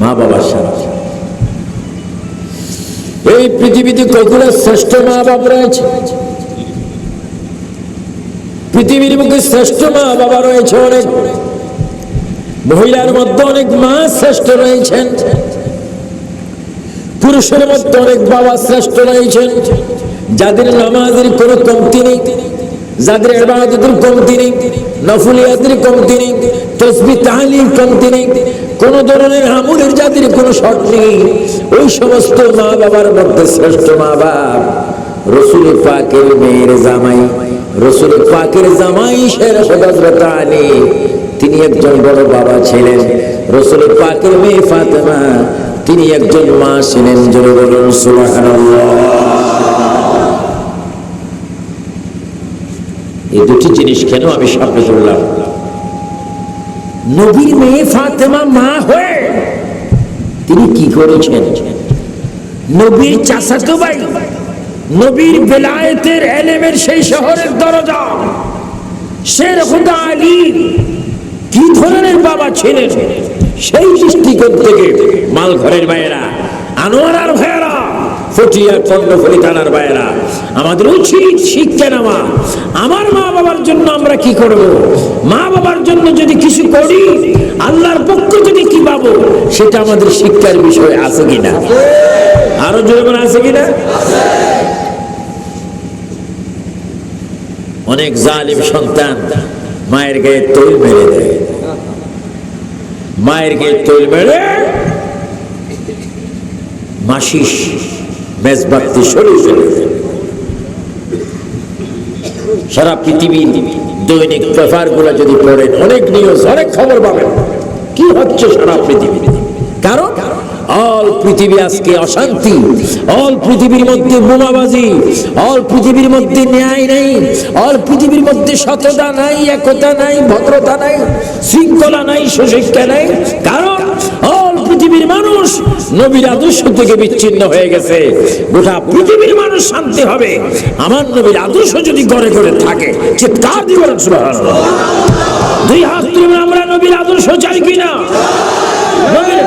মা বাবার সারা। এই পৃথিবীতে কতগুলো শ্রেষ্ঠ মা বাবা রয়েছে? পৃথিবীর বুকে শ্রেষ্ঠ মা বাবা রয়েছে অনেক। মহিলার মধ্যে অনেক মা শ্রেষ্ঠ রয়েছেন। পুরুষের মধ্যে অনেক বাবা শ্রেষ্ঠ রয়েছেন। যাদের নামাজের কোনো কমতি নেই, যাদের এবাদতের কমতি নেই, নফুলিয়াতের কমতি নেই, তসবি তাহলির কমতি নেই কোন ধরনের আমলের জাতির কোনো শর্ট নেই। ওই সমস্ত মা বাবার মধ্যে শ্রেষ্ঠ মা বাপ রসুল পাকের মেয়ের জামাই। রসুল পাকের জামাই আলী। তিনি একজন বড় বাবা ছিলেন। রসুল পাকের মেয়ে ফাতেমা। তিনি একজন মা ছিলেন। জোরে বলুন এই দুটি জিনিস কেন আমি সামনে করলাম নবীর মেয়ে ফাতেমা মা হয়ে তিনি কি করেছেন? নবীর চাচাতো ভাই নবীর বেলায়েতের এলেমের সেই শহরের দরজা। শের খুদা আলী কি ধরনের বাবা ছিলেন? সেই দৃষ্টিকোণ থেকে মাল ঘরের বাইরা আনোয়ারার ভাইয়েরা ফটিয়া কর্ণফুলি থানার আমাদের উচিত শিক্ষা নেওয়া। আমার মা বাবার জন্য আমরা কি করব? মা বাবার জন্য যদি কিছু করি, আল্লাহর পক্ষ কি পাবো? সেটা আমাদের শিক্ষার বিষয় আছে কিনা? আরও আছে কিনা? অনেক জালিম সন্তান মায়ের গায়ে তৈল মেরে দেয়। মায়ের গায়ে তৈল মেরে মাসিস মেজবাতি সরে ফেলে সারা পৃথিবীর দৈনিক পেপারগুলা যদি পড়েন, অনেক নিউজ অনেক খবর পাবেন। কি হচ্ছে সারা পৃথিবীতে? কারণ অল পৃথিবী আজকে অশান্তি অল পৃথিবীর মধ্যে বোমাবাজি অল পৃথিবীর মধ্যে ন্যায় নেই অল পৃথিবীর মধ্যে সততা নাই, একতা নাই, ভদ্রতা নাই, শৃঙ্খলা নাই, সুশিক্ষা নাই। কারণ পৃথিবীর মানুষ নবীর আদর্শ থেকে বিচ্ছিন্ন হয়ে গেছে। গোটা পৃথিবীর মানুষ শান্তি হবে। আমার নবীর আদর্শ যদি গড়ে গড়ে থাকে চিৎকার দিব দুই হাত তুলবেন আমরা নবীর আদর্শ চাই কিনা? নবীর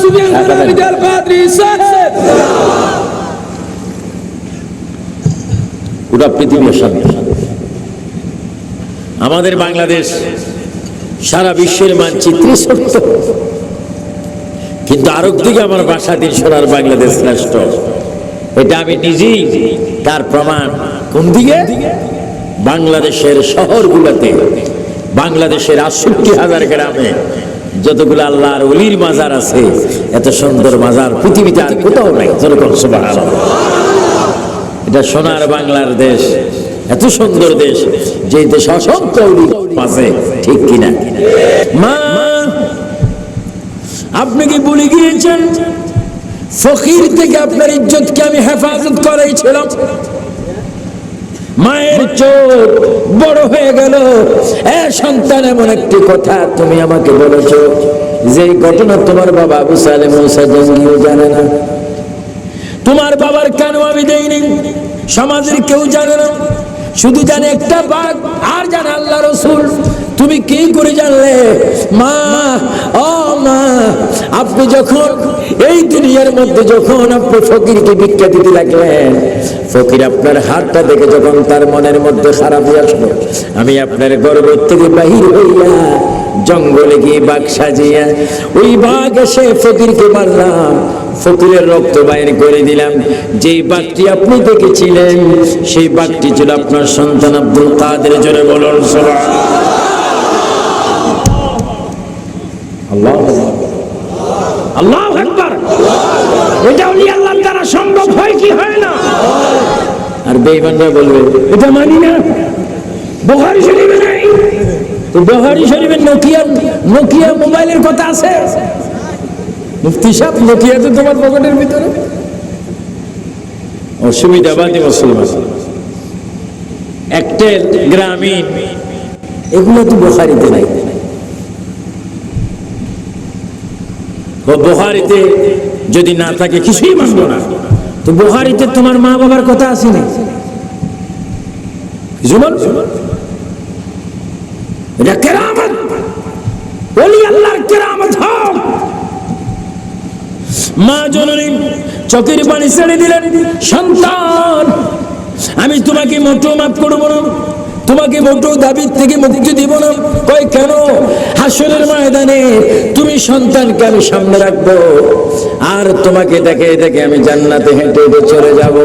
سبحان الله مولانا গোটা পৃথিবীর শান্তি আমাদের বাংলাদেশ সারা বিশ্বের মানচিত্রে সত্য কিন্তু আরও দিকে আমার বাসা দিন সোনার বাংলাদেশ শ্রেষ্ঠ এটা আমি নিজেই, তার প্রমাণ কোন দিকে? বাংলাদেশের শহরগুলোতে, বাংলাদেশের আটষট্টি হাজার গ্রামে যতগুলো আল্লাহর অলির মাজার আছে, এত সুন্দর মাজার পৃথিবীতে আর কোথাও নাই, যেরকম সুবহানাল্লাহ। এটা সোনার বাংলার দেশ। এত সুন্দর দেশ যে দেশ অসংখ্য আছে ঠিক কিনা? মা, আপনি কি বলে গিয়েছেন? ফকির থেকে আপনার ইজ্জতকে আমি হেফাজত করাইছিলাম। মায়ের চোখ বড় হয়ে গেল। এ সন্তান, এমন একটি কথা তুমি আমাকে বলেছ যে ঘটনা তোমার বাবা আবু সালেম মুসা জঙ্গিও জানে না। তোমার বাবার কেন আমি দেইনি? সমাজের কেউ জানে না। শুধু জানে একটা বাঘ, আর জানে আল্লাহ রসুল। তুমি কি করে জানলে? মা, ও মা, আপনি যখন এই দুনিয়ার মধ্যে যখন আপনি ফকিরকে ভিক্ষা দিতে লাগলেন, ফকির আপনার হাতটা দেখে যখন তার মনের মধ্যে খারাপ আসলো, আমি আপনার গর্ব থেকে বাহির হইয়া জঙ্গলে গিয়ে বাঘ সাজিয়া ওই বাঘ এসে ফকিরকে মারলাম। ফকিরের রক্ত বাইর করে দিলাম। যেই বাঘটি আপনি দেখেছিলেন, সেই বাঘটি ছিল আপনার সন্তান আব্দুল কাদের। জোরে বলুন আল্লাহ এটা উনি সম্ভব হয় কি হয় না? আর বেইমানরা বলবে, এটা মানি না। বহারি শরীফে নাই। বহারি শরীফে নোকিয়া মোবাইলের কথা আছে। মুফতি নোকিয়া তো তোমার পকেটের ভিতরে? মুসলমান। গ্রামীণ, এগুলো তো বোখারিতে নাই। বোহারিতে যদি না থাকে, কিছুই মানবো না। তো বোহারিতে তোমার মা বাবার কথা আছে না? জুমন এটা কেরামত। ওলি আল্লাহর কেরামত হোক। মা জননী চোখের পানি ছেড়ে দিলেন, সন্তান, আমি তোমাকে মোটো মাফ করব না। তোমাকে মোটো দাবির থেকে মুক্তি দিব না। কই কেন? হাসরের ময়দানে তুমি সন্তানকে আমি সামনে রাখব। আর তোমাকে দেখে দেখে আমি জান্নাতে হেঁটে হেঁটে চলে যাব।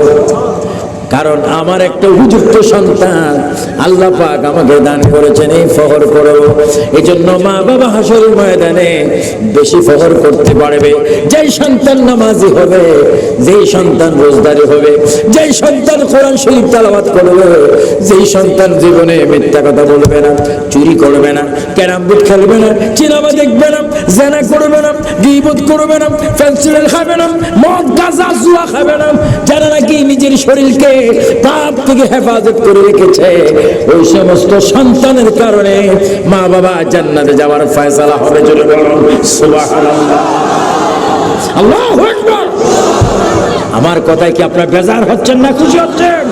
কারণ আমার একটা উপযুক্ত সন্তান। আল্লাহ পাক আমাকে দান করেছেন এই ফহর করো এই জন্য মা বাবা হাসরের ময়দানে বেশি ফহর করতে পারবে। যেই সন্তান নামাজি হবে, যেই সন্তান রোজদারি হবে, যেই সন্তান কোরআন শরীফ তালাবাত করবে, যেই সন্তান জীবনে মিথ্যা কথা বলবে না, চুরি করবে না ক্যারাম বোর্ড খেলবে না চিনামা দেখবে না, জেনা করবে না, গিবত করবে না ফেন্সিল খাবে না, মদ, গাঁজা, জুয়া খাবে না, যারা নাকি নিজের শরীরকে পাপ থেকে হেফাজত করে রেখেছে। ওই সমস্ত সন্তানের কারণে মা বাবা জান্নাতে যাওয়ার ফয়সালা হবে চলে বলুন আমার কথায় কি আপনার বেজার হচ্ছেন না খুশি হচ্ছেন?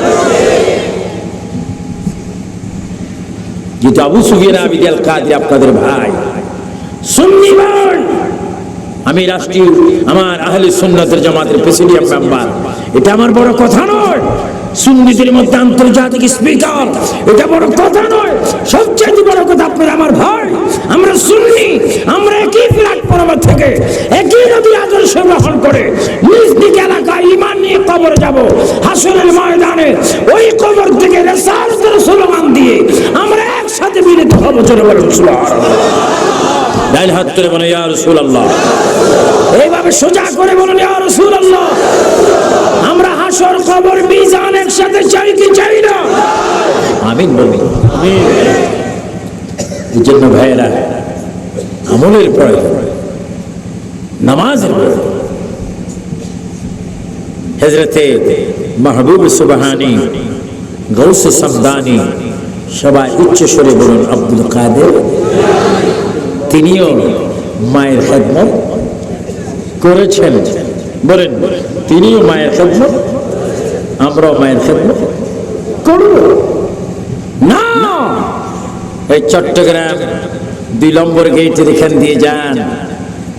যেহেতু আবু সুফিয়ান, আবিদ আল কাদের আপনাদের ভাই, সুন্নি আমি রাষ্ট্রীয়, আমার আহলে সুন্নতের জামাতের প্রেসিডিয়াম মেম্বার। এটা আমার বড় কথা নয়। সুন্নিদের মধ্যে আন্তর্জাতিক স্পিকার এটা বড় কথা নয়। সবচেয়ে বড় কথা আপনারা আমার ভাই। আমরা সুন্নি। আমরা একই প্ল্যাটফর্ম থেকে একই নদী আদর্শ গ্রহণ করে নিজ দিক এলাকায় ইমান নিয়ে কবর যাব। হাসনের ময়দানে ওই কবর থেকে রেসালতের স্লোগান দিয়ে আমরা একসাথে মিলিত হব চলে বলুন সুবহানাল্লাহ ডাইল হাত করে বলে ইয়া রাসূলুল্লাহ। এইভাবে সোজা করে বলুন ইয়া রাসূলুল্লাহ। আমরা হাসর কবর মিজান একসাথে চাই কি চাই না? আমিন বলুন এই জন্য ভাইয়েরা, আমলের প্রয়োজন নামাজের প্রয়োজন হজরতে মাহবুব সুবহানি, গৌস সামদানি সবাই উচ্চ স্বরে বলুন, আব্দুল কাদের? তিনিও মায়ের খেদমত করেছেন। বলেন, তিনিও মায়ের খেদমত আমরাও মায়ের খেদমত? করব। না! এই চট্টগ্রাম দুই নম্বর গেটের এখান দিয়ে যান।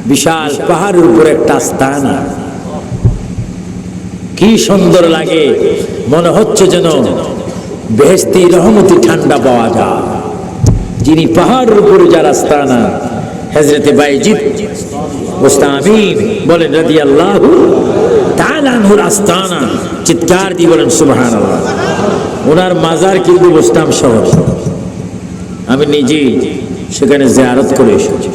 বিশাল পাহাড়ের উপর একটা আস্তানা। কি সুন্দর লাগে। মনে হচ্ছে যেন বেহেস্তি রহমতি ঠান্ডা পাওয়া যায়। যিনি পাহাড়ের উপরে যার আস্তানা হজরতে বাইজিদ মুস্তামিন বলেন রাদি আল্লাহ তালানহুর আস্তানা, চিৎকার দিয়ে বলেন সুবহান আল্লাহ ওনার মাজার কিন্তু বুস্তাম শহর। আমি নিজেই সেখানে জিয়ারত করে এসেছি।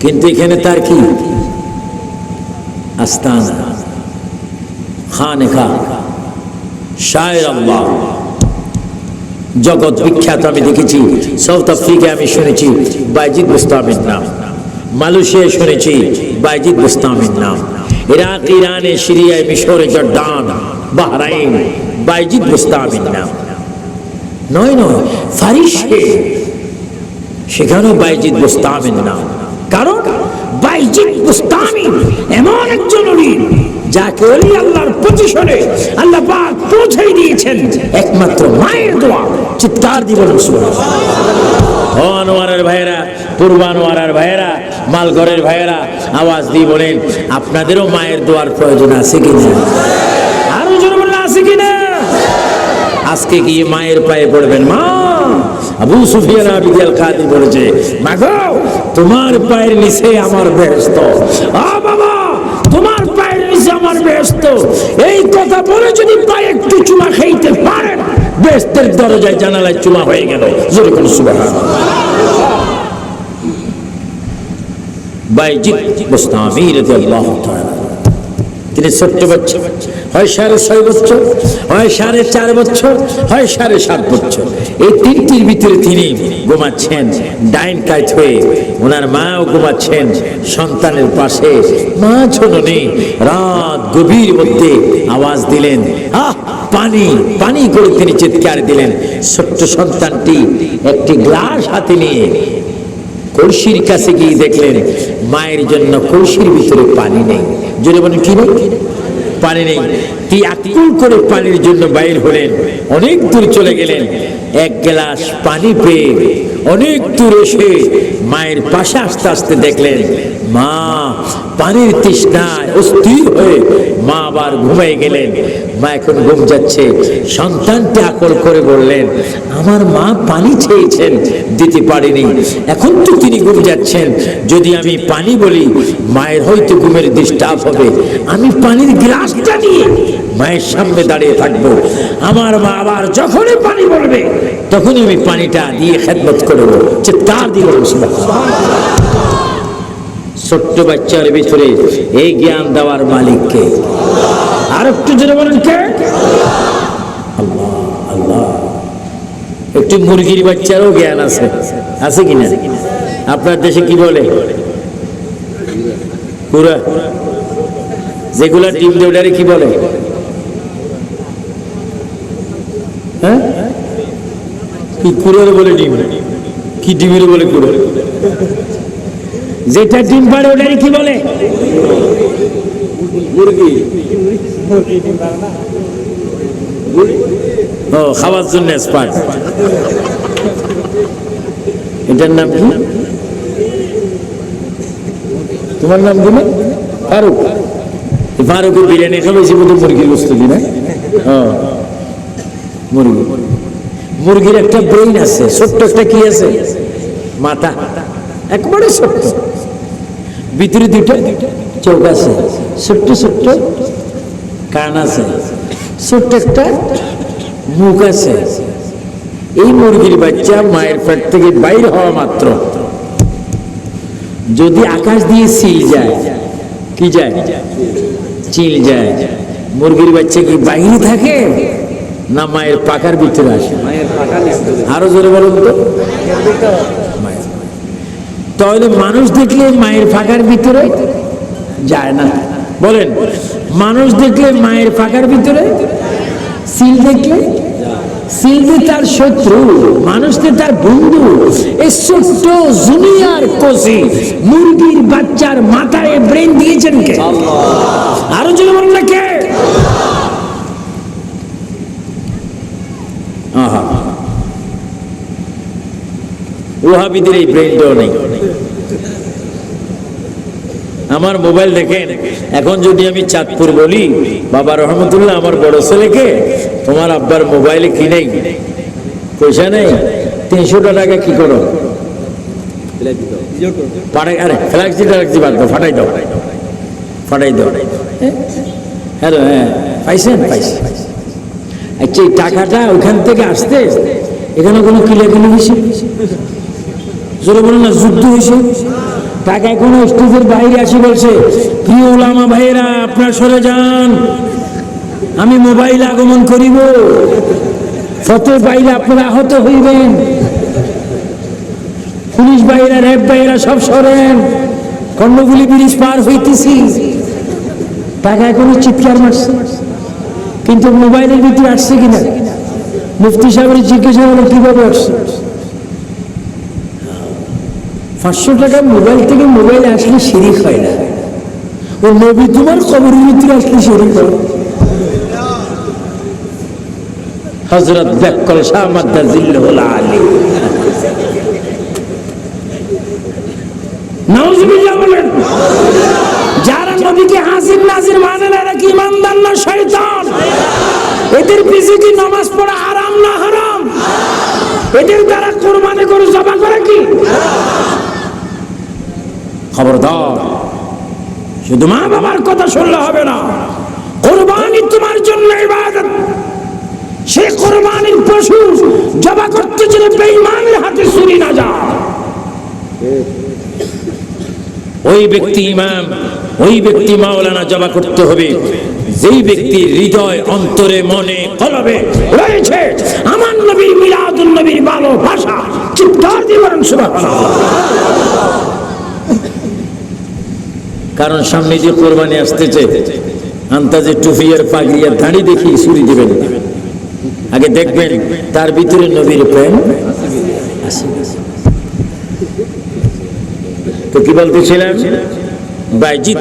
কিন্তু এখানে তার কি? আস্তানা। খানে খা শায়ের আল্লাহ। জগৎ বিখ্যাত আমি দেখেছি। সাউথ আফ্রিকায় আমি শুনেছি। বাইজিদ মুস্তামির নাম। মালয়েশিয়ায় শুনেছি। বাইজিদ মুস্তামির নাম। ইরাক, ইরানে, সিরিয়ায় মিশরে, জর্দান, বাহরাইন, বাইজিদ মুস্তামির নাম। নয় নয়, ফারিসে সেখানেও বাইজিদ মুস্তামির নাম। কারণ বাইজিদ মুস্তামিন এমন একজন অলি যাকে অলি আল্লাহর পজিশনে আল্লাহ পাক পৌঁছাই দিয়েছেন। একমাত্র মায়ের দোয়া, চিৎকার দিবেন ও আনোয়ারের ভাইয়েরা পূর্ব আনোয়ারের ভাইয়েরা, মালঘরের ভাইয়েরা, আওয়াজ দিয়ে বলেন, আপনাদেরও মায়ের দোয়ার প্রয়োজন আছে কিনা আরও জোরে বলেন, আছে কিনা আজকে গিয়ে মায়ের পায়ে পড়বেন মা? আবু সুফিয়ান আবিদাল কাদি বলেছে, মাগো, তোমার পায়ের নিচে আমার বেহেস্ত আ বাবা, তোমার পায়ের নিচে আমার বেহেস্ত এই কথা বলে যদি পায়ে একটু চুমা খাইতে পারেন বেহেস্তের দরজায় জানালায় চুমা হয়ে গেল। জোরে কোন সুবহান। বাইজিদ মুস্তামি তিনি ছোট্ট বাচ্চা। হয় সাড়ে ছয় বছর, হয় সাড়ে চার বছর, হয় সাড়ে সাত বছর। এই তিনটির ভিতরে তিনি ঘুমাচ্ছেন, ডাইন কাইট হয়ে ওনার মাও ঘুমাচ্ছেন, সন্তানের পাশে। মা ছোটনি রাত গভীর মধ্যে আওয়াজ দিলেন, আহ, পানি পানি করে তিনি চিৎকার দিলেন। ছোট্ট সন্তানটি একটি গ্লাস হাতে নিয়ে কলসির কাছে গিয়ে দেখলেন, মায়ের জন্য কলসির ভিতরে পানি নেই। যদি বলেন, কি নেই পানি নেই তিয়াকুল করে পানির জন্য বাইর হলেন। অনেক দূর চলে গেলেন। এক গ্লাস পানি পেয়ে অনেক দূর এসে মায়ের পাশে আস্তে আস্তে দেখলেন, মা, পানির তৃষ্ণায় অস্থির হয়ে মা আবার ঘুমাই গেলেন। মা এখন ঘুম যাচ্ছে। সন্তানটি আকল করে বললেন, আমার মা পানি চেয়েছেন দিতে পারেনি। এখন তো তিনি ঘুম যাচ্ছেন। যদি আমি পানি বলি, মায়ের হয়তো ঘুমের ডিস্টার্ব হবে। আমি পানির গ্লাসটা নিয়ে মায়ের সামনে দাঁড়িয়ে থাকব। আমার মা আবার যখনই পানি বলবে, তখনই আমি পানিটা দিয়ে খেদমত করব। চিৎকার দিয়ে বলব, সুবহানাল্লাহ। ছোট্ট বাচ্চার ভিতরে এই জ্ঞান দেওয়ার মালিককে আর একটু জোরে বলেন কে? একটু মুরগির বাচ্চারও জ্ঞান আছে। আছে কিনা? আপনার দেশে কি বলে? যেগুলা ডিম দেয় ওটারে কি বলে? হ্যাঁ? কি কুড়োর বলে ডিম? কি ডিমের বলে কুড়ো যেটা ডিম পারে ওটারে কি বলে? খাওয়ার জন্য এটার নাম কি? তোমার নাম কি ফারুক। ফারুকের বিরিয়ানি খাবেছি বোধ মুরগির বস্তু কি মুরগি। মুরগির একটা ব্রেইন আছে। ছোট্ট একটা কি আছে? মাথা। একবারে ছোট্ট। ভিতরে দুটো চোখ আছে। ছোট্ট ছোট্ট কান আছে। ছোট্ট একটা মুখ আছে। এই মুরগির বাচ্চা মায়ের পেট থেকে বাইর হওয়া মাত্র। যদি আকাশ দিয়ে সিল যায়, কি যায়? চিল যায়। মুরগির বাচ্চা কি বাইরে থাকে না মায়ের পাকার ভিতরে আসে? আরও জোরে বলুন তো। তাহলে মানুষ দেখলে মায়ের ফাঁকার ভিতরে যায় না। বলেন মানুষ দেখলে মায়ের ফাঁকার ভিতরে সিল দেখলে? সিলদি তার শত্রু মানুষকে তার বন্ধু এই ছোট্ট জুনিয়র কোসি মুরগির বাচ্চার মাথায় ব্রেন দিয়েছেন কে? আরও যদি বলেন না কে? ওহাবিদের এই ব্রেনটাও নেই। আমার মোবাইল দেখেন, এখন যদি আমি চাঁদপুর বলি, বাবা রহমতুল্লাহ আমার বড় ছেলেকে, তোমার আব্বার মোবাইলে কি নেই? পয়সা নেই? তিনশো টাকা কি করো? দাও ফাটাই দাও। ফাটাই হ্যালো হ্যাঁ আচ্ছা টাকাটা ওখান থেকে এখানে কোনো না, যুদ্ধ হয়েছে? টাকা এখনও স্টেজের বাইরে আসি বলছে, প্রিয় ওলামা ভাইয়েরা, আপনার সরে যান। আমি মোবাইল আগমন করিব। ফতে বাইরে আপনারা আহত হইবেন। পুলিশ ভাইয়েরা র্যাব ভাইয়েরা সব সরেন। কর্ণগুলি ব্রিজ পার হইতেছি। টাকা এখনও চিৎকার মারছে। কিন্তু মোবাইলের ভিতরে আসছে কিনা? মুফতি সাহেবের জিজ্ঞাসা হলো, কীভাবে আসছে? পাঁচশো টাকা মোবাইল থেকে মোবাইল আসলে শিরিক হয় না। ও নবী, তোমার খবরের ভিতরে আসলে শিরিক হয়? হজরত ব্যাকল শাহ মাদ্দার জিল্লাহুল আলী নাউজুবিল্লাহ বলেন নাজির মানে এদের পিছে কি নামাজ পড়া আরাম না হারাম? এদের দ্বারা কোরবানি করে জবা করে কি? খবরদার, শুধু মা বাবার কথা শুনলে হবে না। কোরবানি তোমার জন্য ইবাদত। সে কোরবানির পশু জবা করতে গেলে বেঈমানের হাতে চুরি না যা ওই ব্যক্তি ইমাম, ওই ব্যক্তি মাওলানা জবা করতে হবে। যেই ব্যক্তির হৃদয়, অন্তরে, মনে, কলবে রয়েছে, আমার নবীর মিলাদুল নবীর ভালোবাসা চিৎকার দিয়ে বলেন সুবহানাল্লাহ। কারণ সামনে যে কোরবানি আসতেছে, আন্তাজে টুপি আর দাড়ি দেখি ছুরি দিবেন। আগে দেখবেন, তার ভিতরে নবীর প্রেম তো কি বলতেছিলাম? বাইজিৎ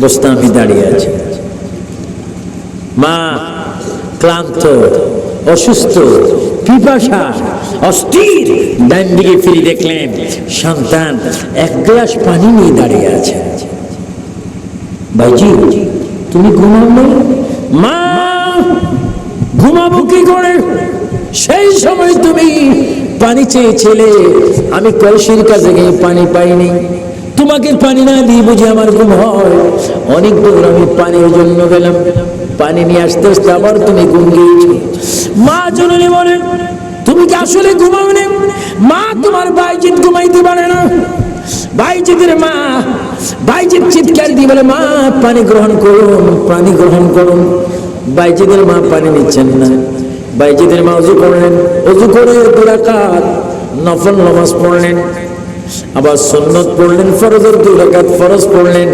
বোস্তামি দাঁড়িয়ে আছে। মা ক্লান্ত, অসুস্থ, পিপাসা, অস্থির, ডান দিকে ফিরে দেখলেন সন্তান এক গ্লাস পানি নিয়ে দাঁড়িয়ে আছে। ভাইজি, তুমি ঘুমাও না? মা, ঘুমাবো কি করে? সেই সময় তুমি পানি চেয়েছিলে। আমি কলসির কাছে গিয়ে পানি পাইনি। তোমাকে পানি না দিয়ে বুঝে আমার ঘুম হয়? অনেক দূর আমি পানির জন্য গেলাম। পানি নিয়ে আসতে আসতে আবার তুমি ঘুম গিয়েছো মা জননী বলেন তুমি কি আসলে ঘুমাও মা, তোমার বাইজিৎ ঘুমাইতে পারে না। বাইজিদের মা, বাইজিৎ চিৎকার দিয়ে বলে, মা, পানি গ্রহণ করুন, পানি গ্রহণ করুন। বাইজিদের মা পানি নিচ্ছেন না। বাইজিদের মা অজু করলেন। অজু করে দুরাকাত নফল নামাজ পড়লেন। আবার সন্নত পড়লেন, ফরজের দুই রাকাত ফরজ পড়লেন।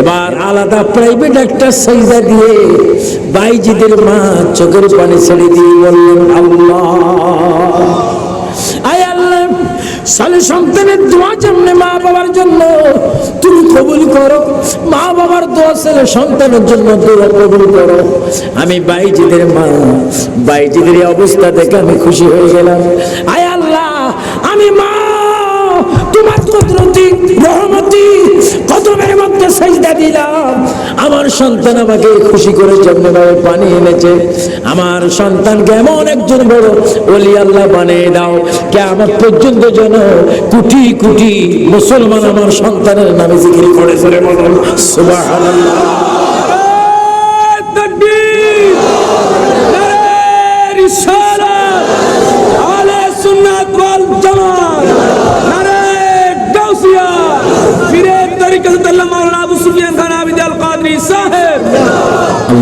এবার আলাদা প্রাইভেট একটা সাইজা দিয়ে বাইজিদের মা চোখের পানি ছেড়ে দিয়ে বললেন, আল্লাহ। আয় আল্লাহ, সালে সন্তানের দোয়া যেমনি মা বাবার জন্য তুমি কবুল করো। মা বাবার দোয়া ছেলে সন্তানের জন্য দোয়া কবুল করো। আমি বাইজিদের মা, বাইজিদের অবস্থা দেখে আমি খুশি হয়ে গেলাম। আয় আমার সন্তান আমাকে খুশি করে পানি এনেছে। আমার সন্তানকে এমন একজন বড়, ওলি আল্লাহ বানিয়ে দাও। কে আমার পর্যন্ত যেন কোটি কোটি মুসলমান আমার সন্তানের নামে জিকির করে ধরে বলুন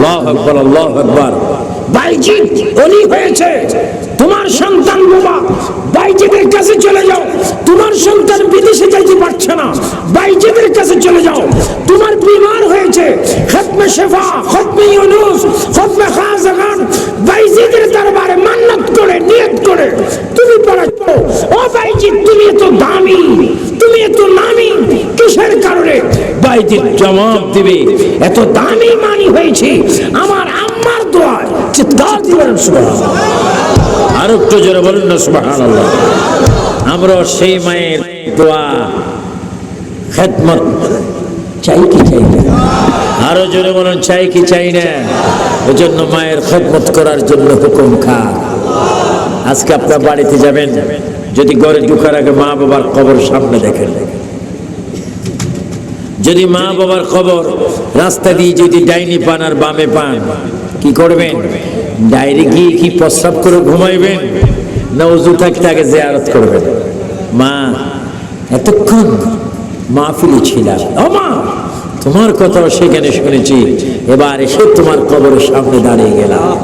আল্লাহ আকবার আল্লাহ আকবার। বাইজিৎ অলি হয়েছে। তোমার সন্তান বাবা বাইজিদের কাছে চলে যাও। তোমার সন্তান বিদেশে যাইতে পারছে না। বাইজিদের কাছে চলে যাও। তোমার বিমার হয়েছে। খতমে শেফা, খতমে ইউনুস, খতমে খাজাগান বাইজিদের দরবারে মান্নত করে, নিয়ত করে। তুমি পড়াচ্ছ ও বাইজিৎ তুমি এত দামি, তুমি এত নামি, কিসের কারণে? বাইজিৎ জবাব দিবে। এত দামি মানি হয়েছে। আমার আম্মার দোয়ায় চিৎকার সুবহানাল্লাহ। আর একটু জোরে বলুন না সুবহানাল্লাহ। আমরা সেই মায়ের দোয়া, খেদমত। চাই কি চাই না? আরও জোরে বলুন, চাই কি চাই না? ওই জন্য মায়ের খেদমত করার জন্য হুকুম খা আজকে আপনার বাড়িতে যাবেন। যদি ঘরে ঢুকার আগে মা বাবার কবর সামনে দেখেন। যদি মা বাবার খবর, রাস্তা দিয়ে যদি ডাইনি পান আর বামে পান, কি করবেন? ডাইরে গিয়ে কি প্রস্রাব করে ঘুমাইবেন? না উজু থাকতে আগে জেয়ারত করবেন। মা, এতক্ষণ মাহফিলি ছিলাম। ও তোমার কথা সেখানে শুনেছি। এবার এসে তোমার কবরের সামনে দাঁড়িয়ে গেলাম।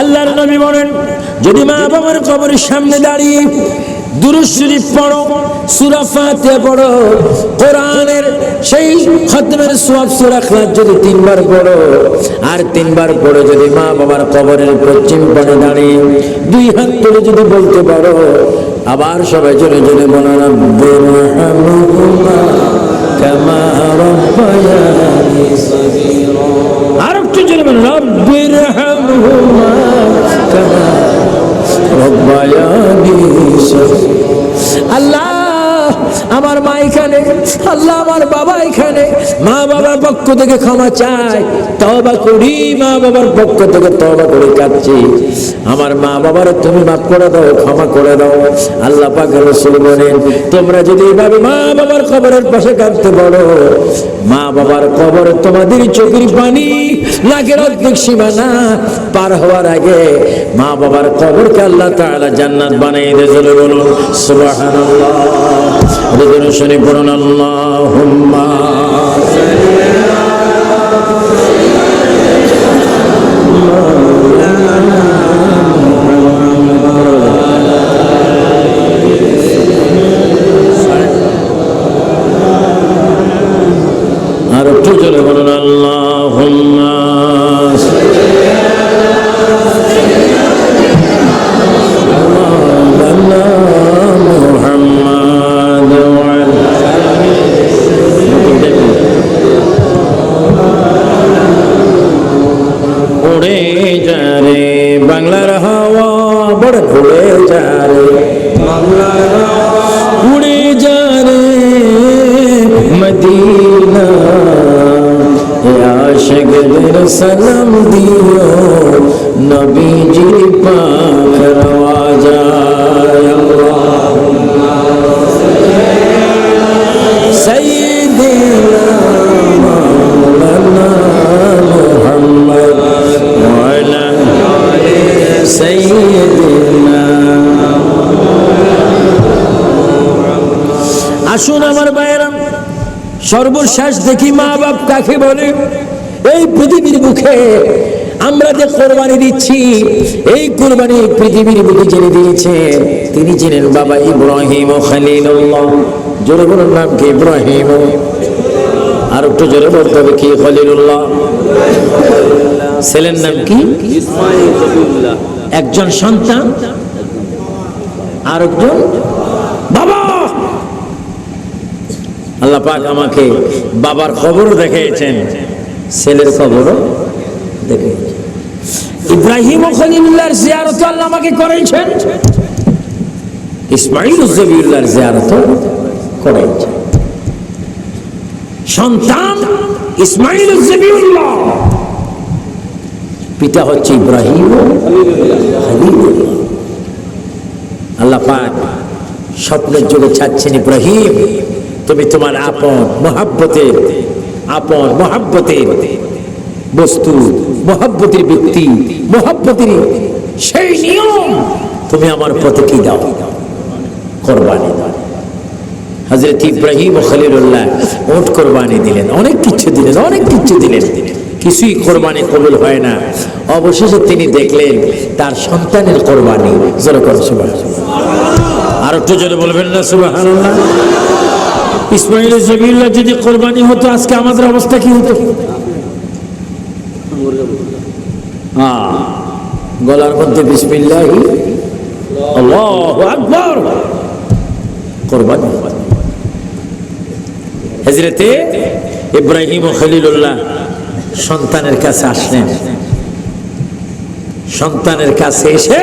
আল্লাহর নবী বলেন, যদি মা বাবার কবরের সামনে দাঁড়িয়ে শরীফ পড়ো, সূরা ফাতিহা পড়ো, কোরআনের সেই খতমের সওয়াব সূরা খিলাস যদি তিনবার পড়ো, আর তিনবার পড়ো যদি মা বাবার কবরের পশ্চিম পানে দাঁড়িয়ে দুই হাত তুলে যদি বলতে পারো, আবার সবাই জোরে জোরে বলো আর একটু জোরে বলো রব্বির হামহুমা কামা রব্বায়ানি সগীরা আল্লাহ আমার মা এখানে, আল্লাহ আমার বাবা এখানে। মা বাবার পক্ষ থেকে ক্ষমা চাই তবা করি, মা বাবার পক্ষ থেকে তবা করে কাঁদছি আমার মা বাবার, তুমি মাফ করে দাও, ক্ষমা করে দাও। আল্লাহ পাকের রসুল বলেন, তোমরা যদি এভাবে মা বাবার কবরের পাশে কাঁদতে পারো, মা বাবার কবর তোমাদের চোখের পানি নাকের অর্ধেক সীমানা পার হওয়ার আগে মা বাবার কবরকে আল্লাহ তাআলা জান্নাত বানিয়ে দিয়ে চলে বলুন, সুবহানাল্লাহ। শুনে পড়ুন আল্লাহুম্মা আর একটু জোরে বলুন আল্লাহুম্মা সর্বশেষ দেখি মা বাপ কাকে বলে? এই পৃথিবীর মুখে আমরা যে কোরবানি দিচ্ছি, এই কোরবানি পৃথিবীর বুকে জেনে দিয়েছে। তিনি ছিলেন বাবা ইব্রাহিম ও খালিল্লাহ জোরে বলুন নাম কি ইব্রাহিম? আর একটু জোরে বলতে হবে কি খলিলুল্লাহ? ছেলের নাম কি? একজন সন্তান আর একজন বাবা আল্লাহ পাক আমাকে বাবার খবরও দেখিয়েছেন। ছেলের খবরও দেখিয়েছেন। ইব্রাহিম ও খলিলুল্লাহর জিয়ারত আল্লাহ আমাকে করেছেন ইসমাইল জবিউল্লাহর জিয়ারত করেছেন সন্তান ইসমাইল জবিউল্লাহ পিতা হচ্ছে ইব্রাহিম আল্লাহ পাক স্বপ্নের যুগে ছাড়ছেন ইব্রাহিম তুমি তোমার আপন মহাব্বতের আপন মহাব্বতের বস্তু, মহাব্বতের ব্যক্তি, মহাব্বতের সেই নিয়ম তুমি আমার পথে কি দাও? কোরবানি দাও। হজরত ইব্রাহিম ও খলিলুল্লাহ ওট কোরবানি দিলেন, অনেক কিছু দিলেন, অনেক কিছু দিলেন। কিছুই কোরবানি কবুল হয় না। অবশেষে তিনি দেখলেন তার সন্তানের কোরবানি। জোরে করো সুবাহ আর একটু জোরে বলবেন না সুবাহ ইসমাইল জবিউল্লাহ যদি কোরবানি হতো, আজকে আমাদের অবস্থা কি হতো? হ্যাঁ গলার মধ্যে বিসমিল্লাহি কোরবানি ইব্রাহিম ও খলিলুল্লাহ সন্তানের কাছে আসলেন। সন্তানের কাছে এসে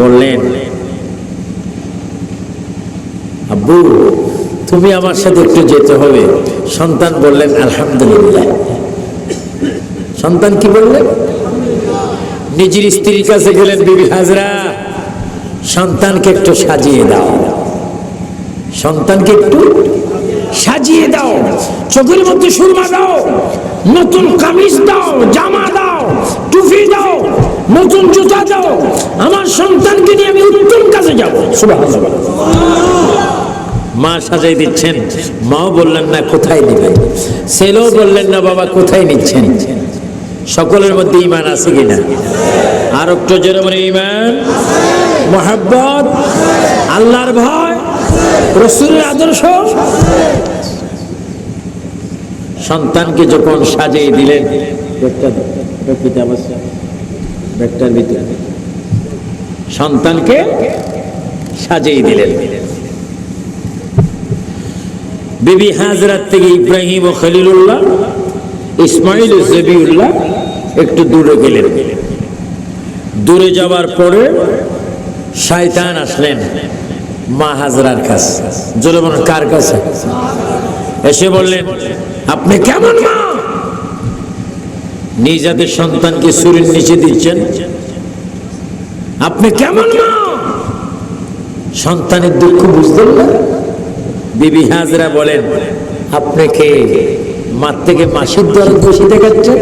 বললেন, আব্বু তুমি আমার সাথে একটু যেতে হবে। সন্তান বললেন, আলহামদুলিল্লাহ। সন্তান কি বললেন নিজের স্ত্রীর কাছে গেলেন, বিবি হাজরা, সন্তানকে একটু সাজিয়ে দাও। সন্তানকে একটু সাজিয়ে দাও। চোখের মধ্যে সুরমা দাও। নতুন কামিজ দাও, জামা দাও, টুপি দাও, নতুন জুতা দাও। আমার সন্তানকে নিয়ে আমি উত্তম কাজে যাব। সুবহানাল্লাহ। মা সাজাই দিচ্ছেন, মাও বললেন, না, কোথায় দিবেন ছেলেও বললেন, না, বাবা, কোথায় নিচ্ছেন? সকলের মধ্যে ইমান আছে কিনা? আর একটু জোরে ইমান মোহাব্বত? আল্লাহর ভয়? রসুলের আদর্শ? সন্তানকে যখন সাজিয়ে দিলেন সন্তানকে সাজিয়ে দিলেন। বিবি হাজরাত থেকে ইব্রাহিম ও খলিলুল্লাহ, ইসমাইল ও জবিউল্লাহ একটু দূরে গেলেন। দূরে যাওয়ার পরে শায়তান আসলেন মা হাজরার কাছে। জোরে বলুন, কার কাছে? এসে বললেন, আপনি কেমন মা? নিজেদের সন্তানকে সুরের নিচে দিচ্ছেন। আপনি কেমন মা? সন্তানের দুঃখ বুঝতেন না। বিবি হাজরা বলেন, আপনি কে মার থেকে মাসির দর বসে দেখাচ্ছেন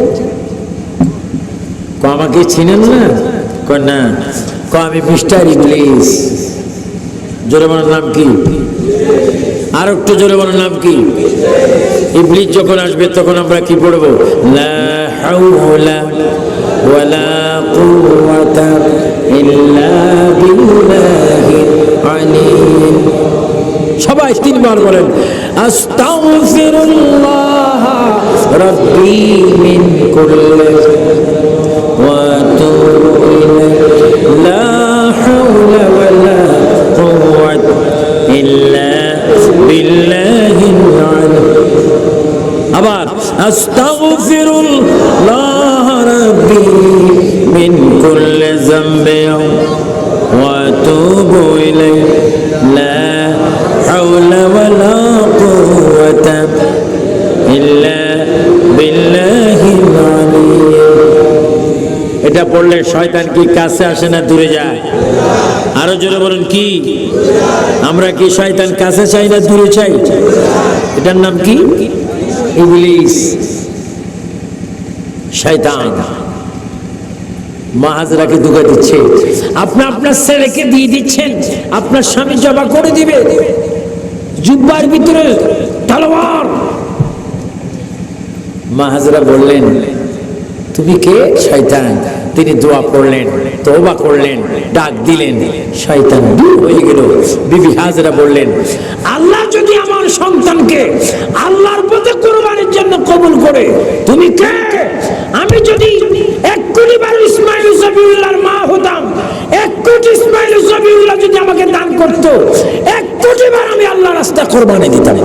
ক আমাকে চিনেন না? না। ক আমি মিস্টার ইংলিশ জোরে নাম কি? আর একটু জোরে নাম কি? ইবলিশ যখন আসবে, তখন আমরা কি পড়ব? লা হাওলা ওয়ালা কুওয়াতা সবাই তিনবার বলেন, আস্তাগফিরুল্লাহ রব্বি মিন কুল্লি ওয়া আতুবু ইলাইহি, লা হাওলা ওয়া লা কুওয়াতা ইল্লা বিল্লাহিল আলী আবার, আস্তাগফিরুল্লাহ রব্বি মিন কুল্লি যামবি حول ولا قوة إلا بالله العلي এটা পড়লে শয়তান কি কাছে আসে না দূরে যায় আরো জোরে বলুন কি আমরা কি শয়তান কাছে চাই না দূরে চাই এটার নাম কি ইবলিস শয়তান মাহাজরাকে দুঃখা দিচ্ছে আপনি আপনার ছেলেকে দিয়ে দিচ্ছেন আপনার স্বামী জবা করে দিবে জুব্বার ভিতরে তালোয়ার। মাহাজরা বললেন, তুমি কে? শয়তান। তিনি দোয়া করলেন, তওবা করলেন, ডাক দিলেন। শয়তান দূর হয়ে গেল। বিবি হাজরা বললেন, আল্লাহ যদি আমার সন্তানকে আল্লাহর পথে কোরবানির জন্য কবুল করে, তুমি কে? আমি যদি কোটি বার ইসমাইল সবিউল্লাহর মা হতাম। এক কোটি ইসমাইল সবিউল্লাহ যদি আমাকে দান করত, এক কোটি বার আমি আল্লাহ রাস্তা কোরবানি দিতাম।